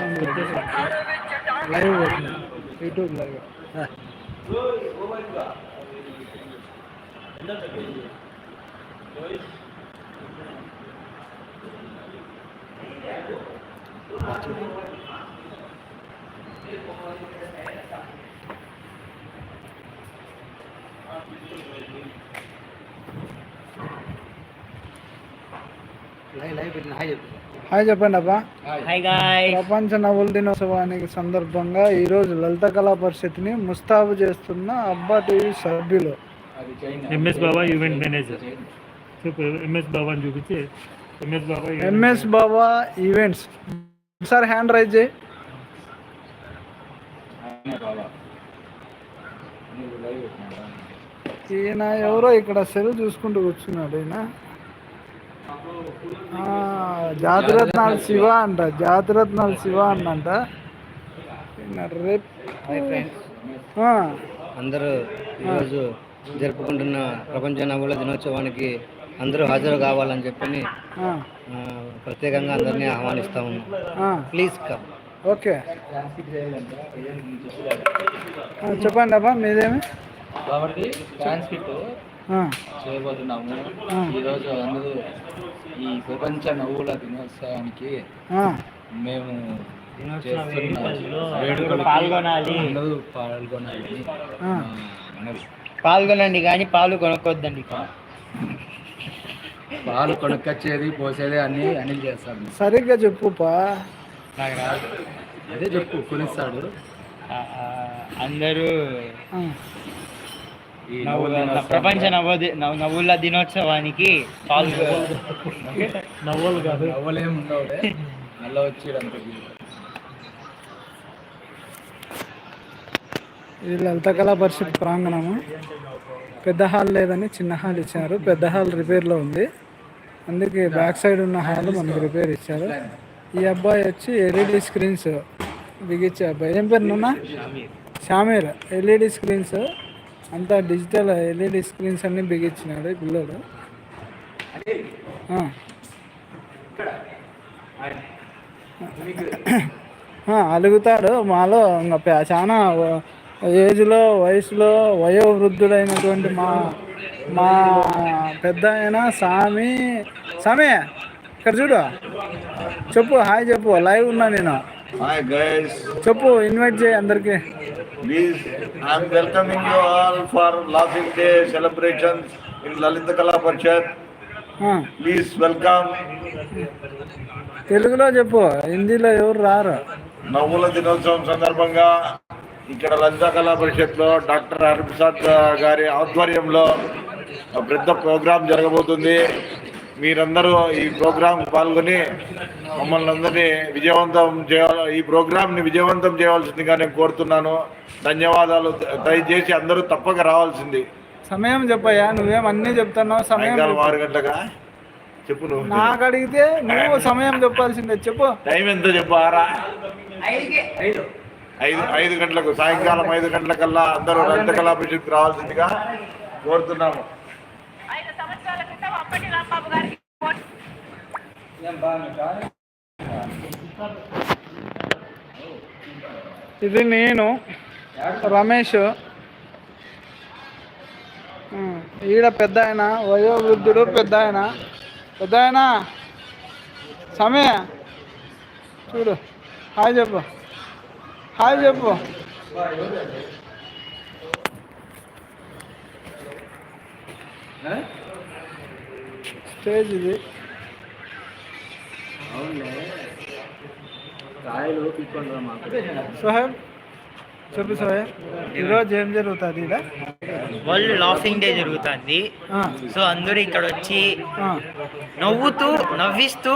Sound live పెట్టిన YouTube live live live పెట్టిన hi చెప్పు హాయ్ చెప్పండి అబ్బా. హాయ్ గాయ్ ప్రపంచ నవ్వుల దినోత్సవానికి సందర్భంగా ఈరోజు లలిత కళా పరిషత్ని ముస్తాబు చేస్తున్న అబ్బా టీవీ సభ్యులు. MS Baba event manager. MS Baba అని చూపించి MS Baba MS Baba events. ఒకసారి హ్యాండ్ రైజ్ చేయి. ఈయన ఎవరో ఇక్కడ సెల్ చూసుకుంటూ కూర్చున్నాడు ఈయన. జాతిరత్నాలు శివ అంట జాతిరత్నాలు శివ రేపు ఆ, అందరూ ఈరోజు జరుపుకుంటున్న ప్రపంచ నవ్వుల దినోత్సవానికి అందరూ హాజరు కావాలని చెప్పని ప్రత్యేకంగా అందరినీ ఆహ్వానిస్తా ఉన్నాం. Please come. ఓకే. చెప్పండి అబ్బా మీదేమి? కాబట్టి ట్రాన్స్క్రిప్ట్ ఆ, చేయబోతున్నాము. ఈరోజు అందరూ ఈ ప్రపంచ నవ్వుల దినోత్సవానికి ఆ, మేము పాల్గొనాలి. అందరూ పాల్గొనాలి. పాల్గొనండి కానీ పాలు కొనుక్కోద్దండి. పాలు కొనుక్కొచ్చేది పోసేది అన్ని అనిల్ చేస్తాడు. సరిగ్గా రాదు. అదే చెప్పు కొనిస్తాడు. ఆ, ఆ, అందరూ ఆ, ఈ నవ్వు- నవ్వుల దినోత్సవం- ప్రపంచ నవ్వు నవ్వుల దినోత్సవానికి నవ్వులు కాదు. నవ్వులేం మళ్ళీ వచ్చేయడంతో ఇది లలిత కళా పరిషత్ ప్రాంగణము? పెద్ద హాల్ లేదని చిన్న హాల్ ఇచ్చారు. పెద్ద హాల్ రిపేర్లో ఉంది. అందుకే బ్యాక్ సైడ్ ఉన్న హాల్ మనకు రిపేర్ ఇచ్చారు. ఈ అబ్బాయి వచ్చి ఎల్ఈడి స్క్రీన్స్ బిగించే అబ్బాయి. ఏం పేరు నాన్న? షామీర్. ఎల్ఈడి స్క్రీన్స్ అంతా డిజిటల్ ఎల్ఈడి స్క్రీన్స్ అన్ని బిగించినాడు. ఆ, అలుగుతాడు. మాలో ఇంకా చాలా ఏజ్లో వయసులో వయోవృద్ధుడైనటువంటి మా మా పెద్ద ఆయన సామి సామి ఇక్కడ చూడు. చెప్పు హాయ్ చెప్పు. లైవ్ ఉన్నా నేను. చెప్పు ఇన్వైట్ చేయి అందరికి. Please I'm welcoming you all for lasting day celebration in Lalitha Kala Parishad please welcome తెలుగులో చెప్పు హిందీలో ఎవరు రారు? నవ్వుల దినోత్సవం సందర్భంగా ఇక్కడ లలిత కళా పరిషత్లో డాక్టర్ హరిప్రసాద్ గారి ఆధ్వర్యంలో పెద్ద ప్రోగ్రామ్ జరగబోతుంది. మీరందరూ ఈ ప్రోగ్రాం పాల్గొని మమ్మల్ని అందరినీ విజయవంతం చేయాలి ఈ ప్రోగ్రాంని విజయవంతం చేయవలసిందిగా నేను కోరుతున్నాను. ధన్యవాదాలు. దయచేసి అందరూ తప్పక రావాల్సింది. సమయం చెప్పయ్యా నువ్వేం అన్నీ చెప్తున్నావు సమయం. ఆరు గంటగా చెప్పు నువ్వు. నాకు అడిగితే నువ్వు సమయం చెప్పాల్సిందే చెప్పు. టైం ఎంత చెప్పు ఆరా? ఐదు. ఐదు గంటలకు సాయంకాలం ఐదు గంటలకల్లా అందరూ రంత కళా పరిషత్కి రావాల్సిందిగా కోరుతున్నాము. ఇది నేను రమేష్. ఈడ పెద్ద ఆయన వయోవృద్ధుడు పెద్ద ఆయన. పెద్ద ఆయన సమయ. చూడు హాయ్ చెప్పు. హాయ్ చెప్పు. స్టేజ్ ఇది. సోహెబ్ చెప్పు సోహెబ్. ఈరోజు ఏం జరుగుతుంది ఇక్కడ వరల్డ్ లాఫింగ్ డే జరుగుతుంది. సో అందరూ ఇక్కడ వచ్చి నవ్వుతూ నవ్విస్తూ.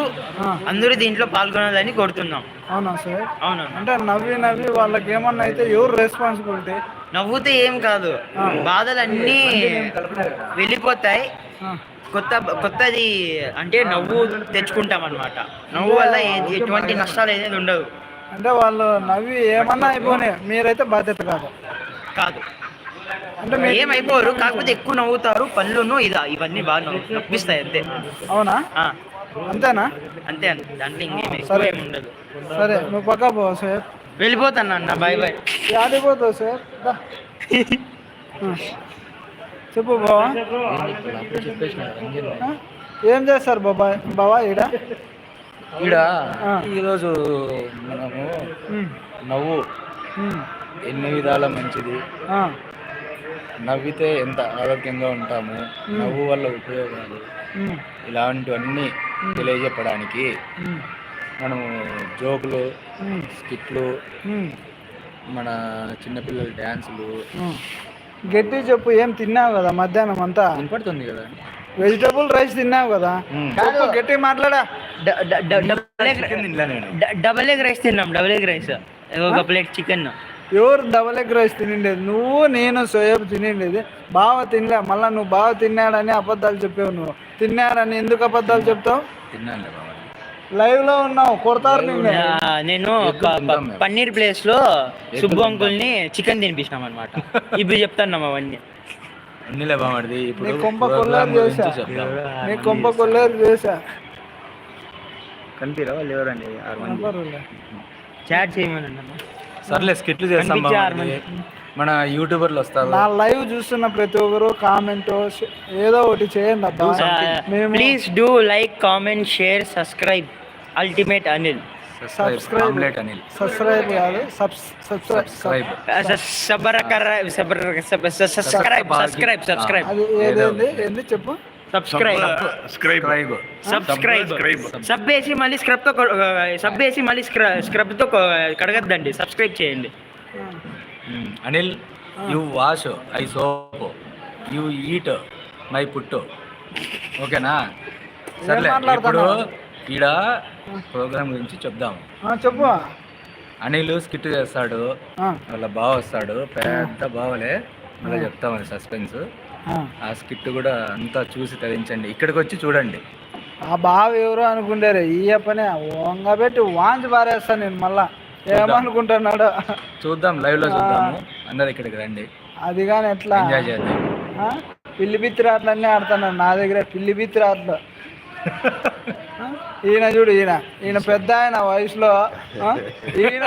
అందరూ దీంట్లో పాల్గొనాలని కోరుతున్నాం. అవునా సార్ అవును? అంటే నవ్వి నవ్వి వాళ్ళకి ఏమన్నా అయితే ఎవరు రెస్పాన్సిబిలిటీ నవ్వుతే ఏం కాదు. బాధలన్నీ వెళ్ళిపోతాయి. కొత్త కొత్తది అంటే నవ్వు తెచ్చుకుంటాం అనమాట నవ్వు వల్ల ఎటువంటి నష్టాలు అనేది ఉండవు. అంటే వాళ్ళు నవ్వి ఏమన్నా అయిపోయి మీరైతే బాధ్యత కాదు. కాదు. అంటే ఏమైపోరు కాకపోతే ఎక్కువ నవ్వుతారు పనులను ఇదా ఇవన్నీ బాగా నవ్వు- నవ్విస్తాయి అంతే. అవునా. అంతేనా? అంతే దాంట్లో సరే. ఉండదు. సరే నువ్వు పక్కా పోవా సార్. వెళ్ళిపోతాను అన్న బాయ్ బాయ్. ఆడిపోతావు సార్. చెప్పు బావా. ఆ? ఏం చేస్తారు బాబాయ్ బావా ఈడ? ఈడ. ఈరోజు మనము నవ్వు. ఎన్ని విధాల మంచిది? నవ్వితే ఎంత ఆరోగ్యంగా ఉంటాము? నవ్వు వల్ల ఉపయోగాలు? ఇలాంటివన్నీ తెలియజెప్పడానికి మనము జోకులు స్కిట్లు మన చిన్నపిల్లల డ్యాన్సులు. గట్టి చెప్పు ఏం తిన్నావు కదా మధ్యాహ్నం అంతా? వినపడుతుంది కదా. వెజిటబుల్ రైస్ తిన్నావు కదా. చెప్పు గట్టి మాట్లాడా? డబల్ ఎగ్ రైస్ తిన్నాం డబల్ ఎగ్ రైస్ ఒక ప్లేట్ చికెన్ ఎవరు డబల్ ఎగ్ రైస్ తినిండేది? నువ్వు నేను సోయబ్ తినిండేది. బావ తినలే మళ్ళీ నువ్వు బావ తిన్నాడని అబద్ధాలు చెప్పావు నువ్వు. తిన్నాడని ఎందుకు అబద్ధాలు చెప్తావు? తిన్నాను లైవ్లో ఉన్నావు కొడతారు నిన్ను. నేను పన్నీర్ ప్లేస్లో సుబ్బు అంకుల్ని చికెన్ తినిపించినాం అనమాట ఇప్పుడు చెప్తాను అవన్నీ. అన్నిలే బామడిది ఇప్పుడు నీ కొంప కొల్లారు నీ కొంప కొల్లేరు చేశా. కనిపిరా? వాళ్ళు ఎవరండి? ఆరు మంది. కనపరులే. చాట్ చేయమని అన్న సర్లే స్కిట్లు చేస్తాం. మన యూట్యూబర్లు వస్తారు. నా లైవ్ చూస్తున్న ప్రతి ఒక్కరు కామెంట్ ఏదో ఒకటి చేయండి please do like comment share subscribe ultimate Anil subscribe Anil subscribe కాదు subs subscribe subscribe subscribe subscribe subscribe అది ఏదేంది? ఏంది చెప్పు? సబ్స్క్రైబ్ స్క్రైబ్ సబ్స్క్రైబ్ సబ్ వేసి మళ్ళీ స్క్రబ్తో సబ్ వేసి మళ్ళీ స్క్రబ్తో కడగద్దండి. సబ్స్క్రైబ్ చేయండి. Anil you wash I soap you eat my పుట్టు ఓకేనా సర్లే ఇప్పుడు? ఈడ ప్రోగ్రామ్ గురించి చెప్దాం. ఆ, చెప్పు. అనిల్ స్కిట్ చేస్తాడు వాళ్ళ బావ వస్తాడు పెద్ద బావలే మళ్ళీ చెప్తాం అది సస్పెన్స్. ఆ. స్కిట్ కూడా అంతా చూసి తరించండి. ఇక్కడికి వచ్చి చూడండి. ఆ బావ ఎవరో అనుకుంటారు ఈ పనే వంగబెట్టి వాంచి పారేస్తాను నేను మళ్ళా. ఏమనుకుంటున్నాడు. చూద్దాం లైవ్లో చూద్దాము. అందరు ఇక్కడికి రండి. అది కానీ ఎట్లా? ఎంజాయ్ చేద్దాం. ఆ? పిల్లి బిత్తిరి ఆటలన్నీ ఆడుతున్నాడు నా దగ్గర పిల్లి బిత్తిరి ఆటలు ఆ? ఈయన చూడు ఈయన. ఈయన పెద్ద ఆయన వయసులో? ఈయన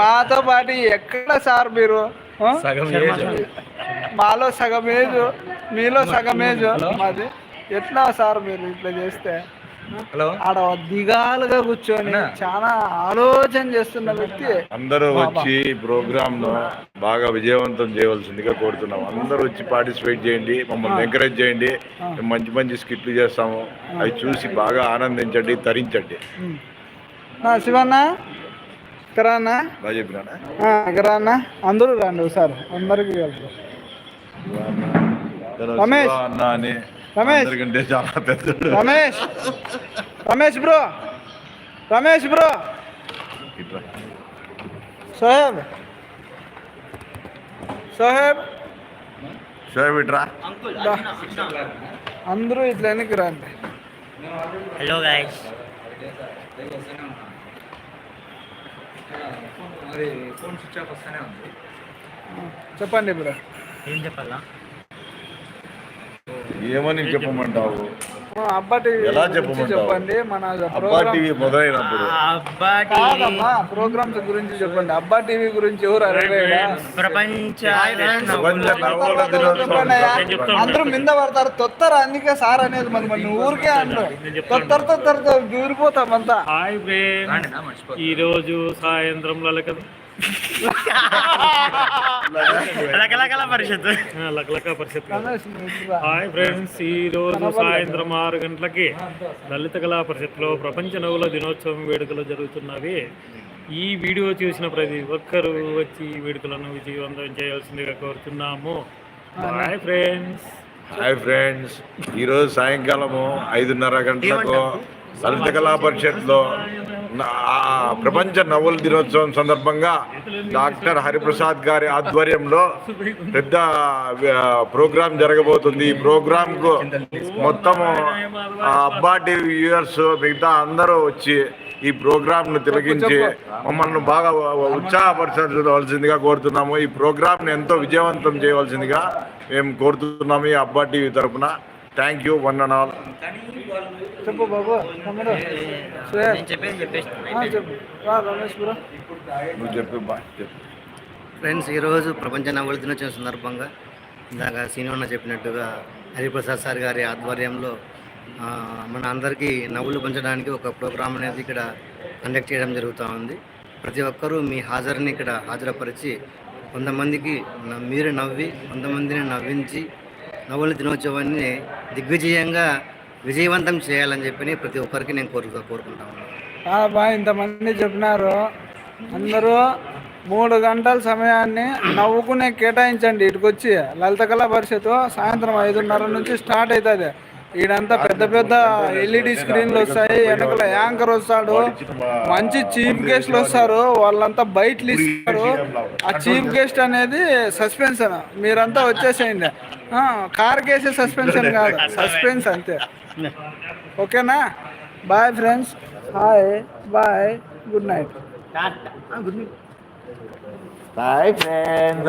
మాతో పాటు ఎక్కడ సార్ మీరు? మాలో సగం ఏజు మీలో సగం ఏజు. మాది ఎట్లా సార్ మీరు ఇట్లా చేస్తే? హలో? ఆడ దిగాలుగా కూర్చొని. చాలా ఆలోచన చేస్తున్న వ్యక్తి. అందరూ వచ్చి ప్రోగ్రామ్ను బాగా విజయవంతం చేయవలసిందిగా కోరుతున్నాం అందరూ వచ్చి పార్టిసిపేట్ చేయండి మమ్మల్ని ఎంకరేజ్ చేయండి మంచి మంచి స్కిట్లు చేస్తాము. అవి చూసి బాగా ఆనందించండి తరించండి. శివన్న ఇక్కడ అందరూ రండి ఒకసారి. అందరికి రమేష్. అన్న అని రమేష్. అందరికంటే చాలా పెద్దడు. రమేష్. రమేష్ బ్రో. రమేష్ బ్రో. సోహెబ్. సోహెబ్. షోయబ్ ఇట్రా. అందరూ ఇట్లా వెనక్కి రండి. Hello guys phone switch off వస్తూనే ఉంది చెప్పండి బ్రో. ఏం చెప్పాలా? ఏమని చెప్పమంటావు? అబ్బా టీవీ ఎలా? చెప్పండి మన అబ్బా టీవీ మొదలైనప్పుడు. ప్రోగ్రామ్స్ గురించి చెప్పండి. అబ్బా టీవీ గురించి ఎవరు అందరూ మింద పడతారు. తొత్తరు? అందుకే సార్ అనేది మరి మరి నువ్వు ఊరికే అంటారు తొత్తరు తొత్తరు దూరిపోతాం అంతా. మర్చిపోతుంది ఈరోజు సాయంత్రం లలక హాయ్ ఫ్రెండ్స్ ఈ రోజు సాయంత్రం ఆరు గంటలకి లలిత కళా పరిషత్లో ప్రపంచ నవ్వుల దినోత్సవం వేడుకలు జరుగుతున్నవి. ఈ వీడియో చూసిన ప్రతి ఒక్కరూ వచ్చి ఈ వేడుకలను విజయవంతం చేయాల్సిందిగా కోరుతున్నాము. Hi friends. హాయ్ ఫ్రెండ్స్ ఈరోజు సాయంకాలము ఐదున్నర గంటలకు లలిత కళా పరిషత్లో ప్రపంచ నవల దినోత్సవం సందర్భంగా డాక్టర్ హరిప్రసాద్ గారి ఆధ్వర్యంలో పెద్ద ప్రోగ్రాం జరగబోతుంది. ఈ ప్రోగ్రాంకు మొత్తము ఆ, అబ్బా టీవీ వ్యూయర్స్ మిగతా అందరూ వచ్చి ఈ ప్రోగ్రాంను తిలకించి మమ్మల్ని బాగా ఉత్సాహపరచవలసిందిగా కోరుతున్నాము. ఈ ప్రోగ్రాంని ఎంతో విజయవంతం చేయవలసిందిగా మేము కోరుతున్నాము ఈ అబ్బా టీవీ తరపున. Thank you one and all చెప్పు బాబు నువ్వు చెప్పు ఫ్రెండ్స్ ఈరోజు ప్రపంచ నవ్వుల దినోత్సవం సందర్భంగా ఇందాక సీనియర్ చెప్పినట్టుగా హరిప్రసాద్ సార్ గారి ఆధ్వర్యంలో మన అందరికీ నవ్వులు పంచడానికి ఒక ప్రోగ్రాం అనేది ఇక్కడ కండక్ట్ చేయడం జరుగుతూ ఉంది. ప్రతి ఒక్కరూ మీ హాజరుని ఇక్కడ హాజరుపరిచి కొంతమందికి మీరు నవ్వి కొంతమందిని నవ్వించి నవ్వుల దినోత్సవాన్ని దిగ్విజయంగా విజయవంతం చేయాలని చెప్పి ప్రతి ఒక్కరికి నేను కోరుకు కోరుకుంటా ఉన్నాను. బా ఇంతమంది చెప్పినారు. అందరూ మూడు గంటల సమయాన్ని నవ్వుకునే కేటాయించండి. ఇటుకొచ్చి లలిత కళా పరిషత్ సాయంత్రం ఐదున్నర నుంచి స్టార్ట్ అవుతుంది. ఈడంతా పెద్ద పెద్ద ఎల్ఈడి స్క్రీన్లు వస్తాయి వెనకల యాంకర్ వస్తాడు మంచి చీఫ్ గెస్ట్లు వస్తారు వాళ్ళంతా బయటలు ఇస్తారు. ఆ చీఫ్ గెస్ట్ అనేది సస్పెన్షన్. మీరంతా వచ్చేసేయండి. కార్ కేసే సస్పెన్షన్ కాదు. సస్పెన్స్ అంతే. ఓకేనా? Bye friends. Hi. Bye. Good night good night. Bye friends.